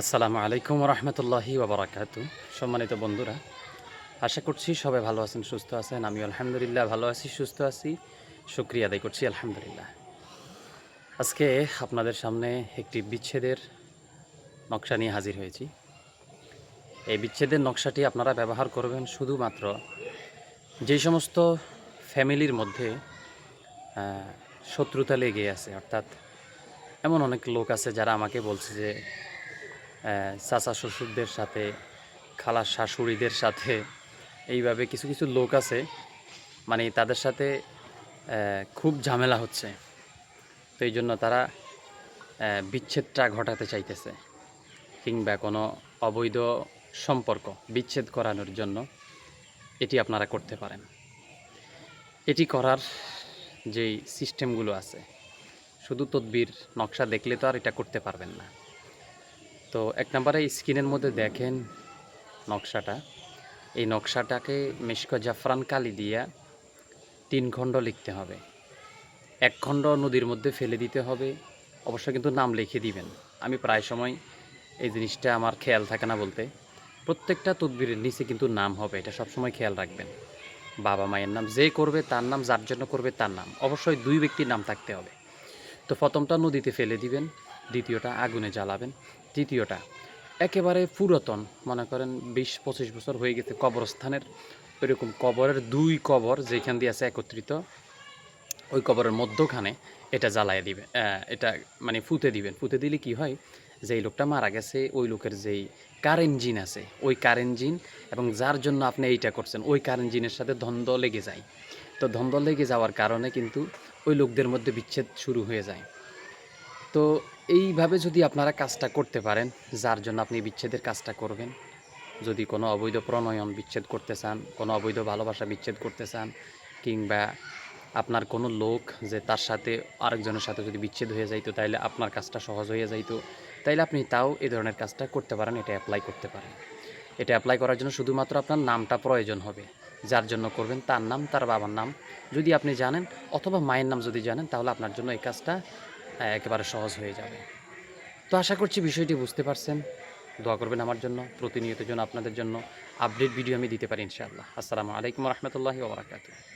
আসসালামু আলাইকুম রহমতুল্লাহি ওবরাকাতু। সম্মানিত বন্ধুরা, আশা করছি সবাই ভালো আছেন, সুস্থ আছেন। আমি আলহামদুলিল্লাহ ভালো আছি, সুস্থ আছি। শুক্রিয়া আদায় করছি, আলহামদুলিল্লাহ। আজকে আপনাদের সামনে একটি বিচ্ছেদের নকশা নিয়ে হাজির হয়েছি। এই বিচ্ছেদের নকশাটি আপনারা ব্যবহার করবেন শুধুমাত্র যে সমস্ত ফ্যামিলির মধ্যে শত্রুতা লেগে আছে, অর্থাৎ এমন অনেক লোক আছে যারা আমাকে বলছে যে চাচা শ্বশুরদের সাথে খালা শাশুড়িদের সাথে, এইভাবে কিছু কিছু লোক আছে। মানে তাদের সাথে খুব ঝামেলা হচ্ছে। তো এই জন্য তারা বিচ্ছেদটা ঘটাতে চাইতেছে। কিংবা কোনো অবৈধ সম্পর্ক বিচ্ছেদ করানোর জন্য এটি আপনারা করতে পারেন। এটি করার যেই সিস্টেমগুলো আছে, শুধু তদবির নকশা দেখলে তো আর এটা করতে পারবেন না। তো এক নম্বরে স্ক্রিনের মধ্যে দেখেন নকশাটা। এই নকশাটাকে মিশক জাফরান কালি দিয়া তিন খণ্ড লিখতে হবে। এক খণ্ড নদীর মধ্যে ফেলে দিতে হবে। অবশ্য কিন্তু নাম লিখে দিবেন। আমি প্রায় সময় এই জিনিসটা আমার খেয়াল থাকে না বলতে। প্রত্যেকটা তদবিরের নিচে কিন্তু নাম হবে, এটা সবসময় খেয়াল রাখবেন। বাবা মায়ের নাম যে করবে তার নাম, যার জন্য করবে তার নাম। অবশ্যই দুই ব্যক্তির নাম থাকতে হবে। তো প্রথমটা নদীতে ফেলে দিবেন। দ্বিতীয়টা আগুনে জ্বালাবেন। তৃতীয়টা, একেবারে পুরাতন, মনে করেন বিশ পঁচিশ বছর হয়ে গেছে কবরস্থানের ওইরকম কবরের দুই কবর যেখান দিয়ে আছে একত্রিত, ওই কবরের মধ্যখানে এটা জ্বালায় দিবে এটা মানে ফুতে দিবেন। ফুতে দিলে কি হয়, যেই লোকটা মারা গেছে, ওই লোকের যেই কারেন্ট জিন আছে, ওই কারেন্ট জিন এবং যার জন্য আপনি এইটা করছেন, ওই কারেন্ট জিনের সাথে দ্বন্দ্ব লেগে যায়। তো দ্বন্দ্ব লেগে যাওয়ার কারণে কিন্তু ওই লোকদের মধ্যে বিচ্ছেদ শুরু হয়ে যায়। তো এইভাবে যদি আপনারা কাজটা করতে পারেন, যার জন্য আপনি বিচ্ছেদের কাজটা করবেন, যদি কোনো অবৈধ প্রণয়ন বিচ্ছেদ করতে চান, কোনো অবৈধ ভালোবাসা বিচ্ছেদ করতে চান, কিংবা আপনার কোনো লোক যে তার সাথে আরেকজনের সাথে যদি বিচ্ছেদ হয়ে যাইতো, তাইলে আপনার কাজটা সহজ হয়ে যাইতো, তাইলে আপনি তাও এই ধরনের কাজটা করতে পারেন, এটা অ্যাপ্লাই করতে পারেন। এটা অ্যাপ্লাই করার জন্য শুধুমাত্র আপনার নামটা প্রয়োজন হবে, যার জন্য করবেন তার নাম, তার বাবার নাম। যদি আপনি জানেন, অথবা মায়ের নাম যদি জানেন, তাহলে আপনার জন্য এই কাজটা একেবারে সহজ হয়ে যাবে। তো আশা করছি বিষয়টি বুঝতে পারছেন। দোয়া করবেন আমার জন্য প্রতিনিয়ত জন্য আপনাদের জন্য আপডেট ভিডিও আমি দিতে পারি ইনশাআল্লাহ। আসসালামু আলাইকুম রহমতুল্লাহি ওবরাকাতুহ